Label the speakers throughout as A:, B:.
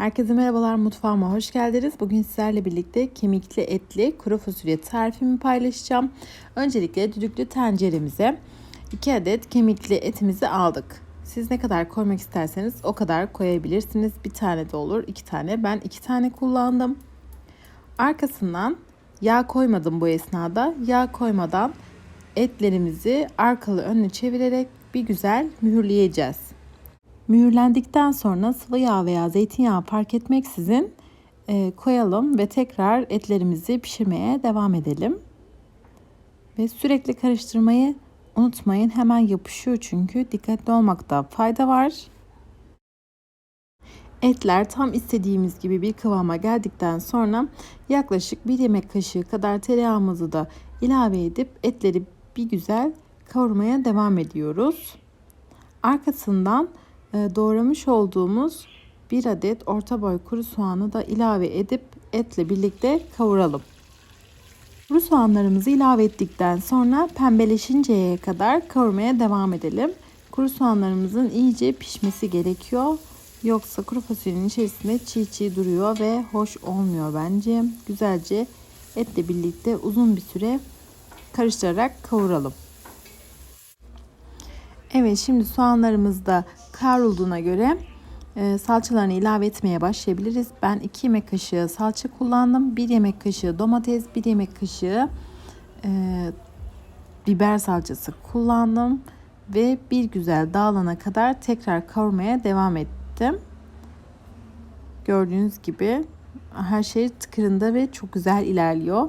A: Herkese merhabalar mutfağıma hoş geldiniz. Bugün sizlerle birlikte kemikli etli kuru fasulye tarifimi paylaşacağım. Öncelikle düdüklü tenceremize 2 adet kemikli etimizi aldık. Siz ne kadar koymak isterseniz o kadar koyabilirsiniz. Bir tane de olur, iki tane. Ben iki tane kullandım. Arkasından yağ koymadım bu esnada. Yağ koymadan etlerimizi arkalı önlü çevirerek bir güzel mühürleyeceğiz. Mühürlendikten sonra sıvı yağ veya zeytinyağı fark etmeksizin e, koyalım ve tekrar etlerimizi pişirmeye devam edelim. Ve sürekli karıştırmayı unutmayın. Hemen yapışıyor çünkü. Dikkatli olmakta fayda var. Etler tam istediğimiz gibi bir kıvama geldikten sonra yaklaşık bir yemek kaşığı kadar tereyağımızı da ilave edip etleri bir güzel kavurmaya devam ediyoruz. Arkasından doğramış olduğumuz bir adet orta boy kuru soğanı da ilave edip etle birlikte kavuralım. Kuru soğanlarımızı ilave ettikten sonra pembeleşinceye kadar kavurmaya devam edelim. Kuru soğanlarımızın iyice pişmesi gerekiyor. Yoksa kuru fasulyenin içerisinde çiğ çiğ duruyor ve hoş olmuyor bence. Güzelce etle birlikte uzun bir süre karıştırarak kavuralım. Evet şimdi soğanlarımız da kavrulduğuna göre e, salçalarını ilave etmeye başlayabiliriz. Ben 2 yemek kaşığı salça kullandım. 1 yemek kaşığı domates, 1 yemek kaşığı e, biber salçası kullandım. Ve bir güzel dağılana kadar tekrar kavurmaya devam ettim. Gördüğünüz gibi her şey tıkırında ve çok güzel ilerliyor.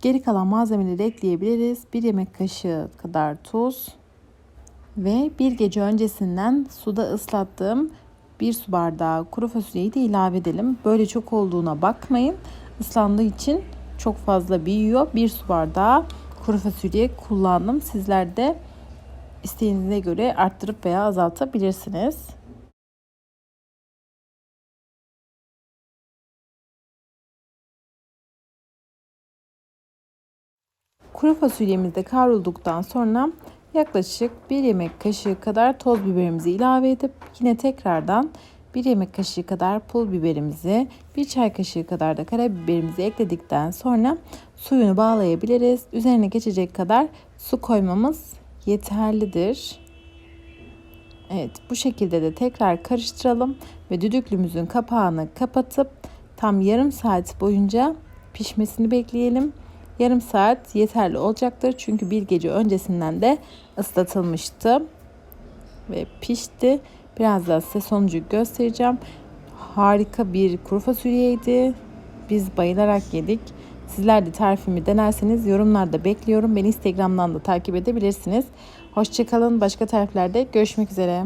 A: Geri kalan malzemeleri ekleyebiliriz. 1 yemek kaşığı kadar tuz, ve bir gece öncesinden suda ıslattığım bir su bardağı kuru fasulyeyi de ilave edelim. Böyle çok olduğuna bakmayın. Islandığı için çok fazla büyüyor. Bir su bardağı kuru fasulye kullandım. Sizler de isteğinize göre arttırıp veya azaltabilirsiniz. Kuru fasulyemiz de kavrulduktan sonra Yaklaşık 1 yemek kaşığı kadar toz biberimizi ilave edip yine tekrardan 1 yemek kaşığı kadar pul biberimizi, 1 çay kaşığı kadar da karabiberimizi ekledikten sonra suyunu bağlayabiliriz. Üzerine geçecek kadar su koymamız yeterlidir. Evet bu şekilde de tekrar karıştıralım ve düdüklümüzün kapağını kapatıp tam yarım saat boyunca pişmesini bekleyelim yarım saat yeterli olacaktır. Çünkü bir gece öncesinden de ıslatılmıştı ve pişti. Biraz daha size sonucu göstereceğim. Harika bir kuru fasulyeydi. Biz bayılarak yedik. Sizler de tarifimi denerseniz yorumlarda bekliyorum. Beni Instagram'dan da takip edebilirsiniz. Hoşçakalın. Başka tariflerde görüşmek üzere.